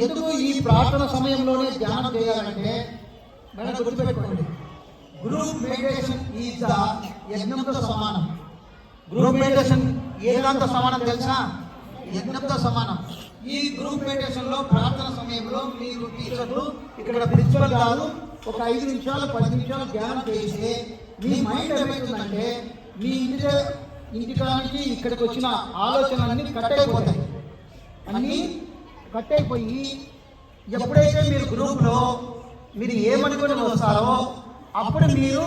ఎందుకు ఈ ప్రార్థన సమయంలోనే ధ్యానం చేయాలంటే? మనం గుర్తుపెట్టుకోండి. గ్రూప్ మెడిటేషన్ ఈజ్ ద యజ్ఞంతో సమానం. గ్రూప్ మెడిటేషన్ ఏ దాంతో సమానం తెలుసా? యజ్ఞంతో సమానం. ఈ గ్రూప్ మెడిటేషన్లో ప్రార్థన సమయంలో మీరు టీచర్లు ఇక్కడ ప్రిన్సిపల్ కాదు ఒక ఐదు నిమిషాలు పది నిమిషాలు ధ్యానం చేస్తే మీ మైండ్ ఏమవుతుందంటే మీ ఇంటి ఇంటికానికి ఇక్కడికి వచ్చిన ఆలోచనలన్నీ కట్ అయిపోతాయి. అన్నీ కట్ అయిపోయి ఎప్పుడైతే మీరు గ్రూప్లో మీరు ఏమనుకుని వస్తారో అప్పుడు మీరు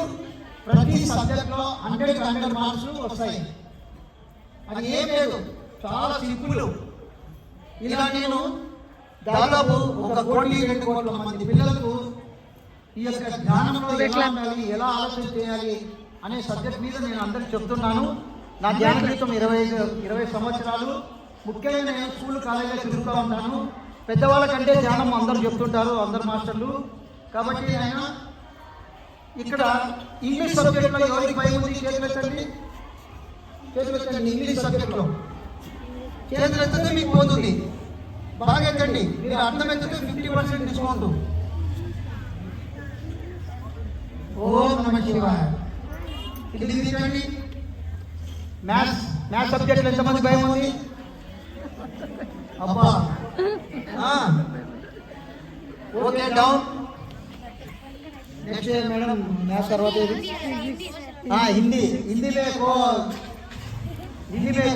ప్రతి సబ్జెక్ట్లో హండ్రెడ్ హండ్రెడ్ మార్క్స్ వస్తాయి. అది ఏం లేదు చాలా సింపుల్. ఇలా నేను దాదాపు ఒక కోటి రెండు కోట్ల మంది పిల్లలకు ఈ యొక్క జ్ఞానంలో ఎలా ఉండాలి ఎలా ఆలోచన చేయాలి అనే సబ్జెక్ట్ మీద నేను అందరికి చెప్తున్నాను. నా ధ్యాన జీవితం ఇరవై ఇరవై సంవత్సరాలు. ముఖ్యంగా నేను స్కూల్ కాలేజీలో తిరుగుతూ ఉంటాను. పెద్దవాళ్ళకంటే ధ్యానం అందరూ చెప్తుంటారు అందరు మాస్టర్లు. కాబట్టి ఆయన ఇక్కడ ఇంగ్లీష్ సబ్జెక్ట్లో ఎవరికి భయం ఉంది? చేతులు ఎత్తండి. చేతులు ఎత్తండి ఇంగ్లీష్ సబ్జెక్ట్లో చేతులు ఎత్తితే మీకు పోతుంది బాగా ఎత్తండి. మీరు అర్థం ఎత్తితే ఫిఫ్టీ పర్సెంట్ డిస్కౌంట్ ఓం నమ శివాయ. ఇది మ్యాథ్స్ మ్యాథ్స్ సబ్జెక్ట్లో ఎంతమంది భయం ఉంది? అబ్బా ఆ. Okay down next madam maths తర్వాత ఏది हाँ हिंदी हिंदी में को हिंदी में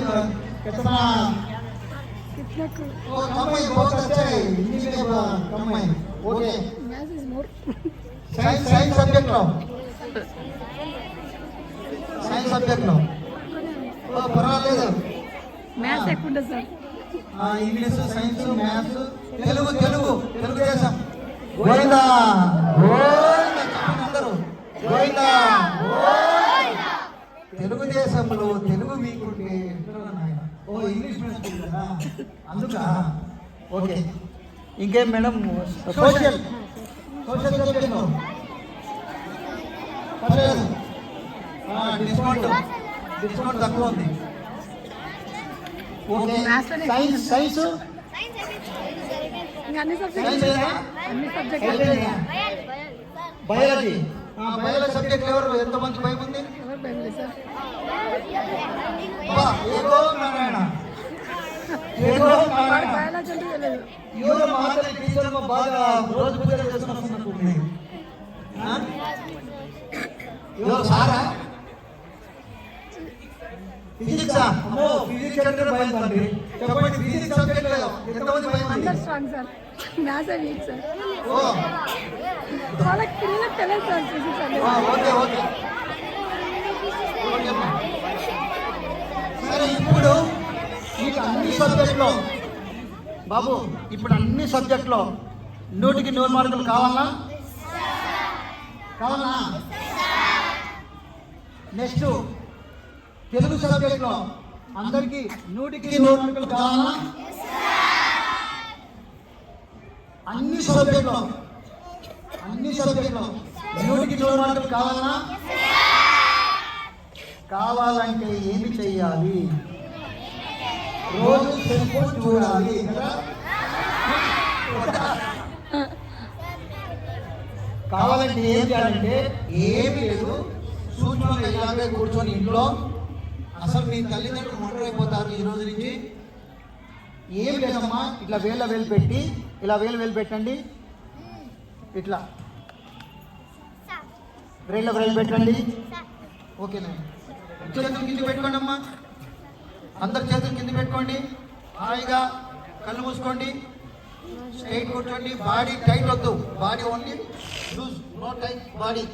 कितना कितना वो कम है बहुत अच्छा है हिंदी में बहुत कम है okay math is more science science subject low science సబ్జెక్ట్లో పర్వాలేదు మ్యాథ్స్ ఎక్కువ ఉంటుంది సార్ ఆ, English science maths Telugu Telugu Telugudesam. Govinda అందరూ. గోవిందా. తెలుగుదేశంలో తెలుగు వీకుంటే? ఓ ఇంగ్లీష్ మీడియం కదా? అందుక? ఓకే. ఇంకేం madam? Social. Social discount. Discount తక్కువ ఉంది. ఓకే. Science science? బయాలజీ ఆ, బయాలజీ సబ్జెక్ట్ ఎవరు? భయం ఉంది? ఎవరు భయం అబ్బా, ఏదో నారాయణ? ఏదో బాగా రోజు పూజలు? ఎవరు సారా ఫిజిక్సా అమ్మో భయం తండ్రి. చెప్పండి ఫిజిక్స్ సబ్జెక్ట్ ఎంతమంది భయం ఉంది? అందరు strong sir. Maths weak sir. ఓ. వాళ్ళకి పిల్లలకు తెలియదు సార్ ఫిజిక్స్ అనేది ఆ, ఓకే ఓకే. సరే ఇప్పుడు మీకు అన్ని సబ్జెక్టులో బాబు ఇప్పుడు అన్ని సబ్జెక్టులో నూటికి నూరు మార్కులు కావాలా? కావాలా? నెక్స్ట్ తెలుగు సబ్జెక్టులో అందరికి నూటికి నూరు కావాలా? అన్ని సబ్జెక్టులో. అన్ని సబ్జెక్టులో. నూటికి నూరు మార్కులు కావాలా? కావాలంటే ఏమి చెయ్యాలి? రోజు సెల్ ఫోన్ చూడాలి కావాలంటే ఏం చేయాలంటే ఏమి లేదు. సూచనలు ఇలాగే కూర్చొని ఇంట్లో అసలు మీ తల్లిదండ్రులు ఒంటరైపోతారు ఈ రోజు నుంచి? ఏం లేదమ్మా ఇట్లా వేళ్ళ వేలు పెట్టి ఇలా వేలు వేలు పెట్టండి. ఇట్లా. వేళ్ళ రైలు పెట్టండి. ఓకేనా చేతులు కింద పెట్టుకోండి అమ్మా. అందరు చేతులు కింద పెట్టుకోండి. హాయిగా కళ్ళు మూసుకోండి. స్ట్రైట్ కూర్చోండి. బాడీ టైట్ వద్దు. Body only loose no tight body.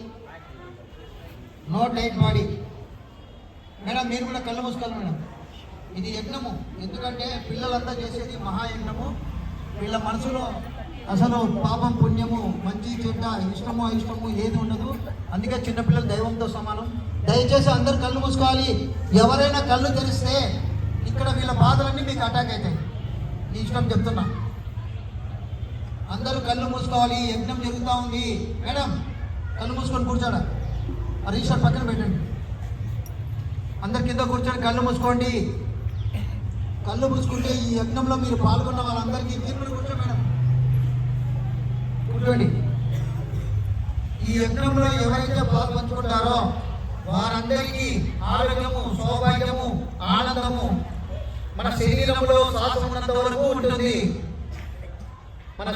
No tight body. Madam మీరు కూడా కళ్ళు మూసుకోవాలి మేడం. ఇది యజ్ఞము. ఎందుకంటే పిల్లలంతా చేసేది మహాయజ్ఞము. వీళ్ళ మనసులో అసలు పాపం పుణ్యము మంచి చెడ్డ ఇష్టము అయిష్టము ఏది ఉండదు. అందుకే చిన్నపిల్లలు దైవంతో సమానం. దయచేసి అందరు కళ్ళు మూసుకోవాలి. ఎవరైనా కళ్ళు తెరిస్తే ఇక్కడ వీళ్ళ బాధలన్నీ మీకు అటాక్ అవుతాయి. నీ ఇష్టం చెప్తున్నా. అందరూ కళ్ళు మూసుకోవాలి. యజ్ఞం జరుగుతూ ఉంది. మేడం కళ్ళు మూసుకొని కూర్చోడా. ఆ పక్కన పెట్టండి. అందరి కింద కూర్చొని కళ్ళు మూసుకోండి. కళ్ళు మూసుకుంటే ఈ యజ్ఞంలో మీరు పాల్గొన్న వాళ్ళందరికీ మీరు కూడా కూర్చో మేడం. కూర్చోండి. ఈ యజ్ఞంలో ఎవరైతే పాల్పంచుకుంటారో వారందరికీ ఆరోగ్యము సౌభాగ్యము ఆనందము మన శరీరంలో శ్వాస ఉన్నంత వరకు ఉంటుంది. మన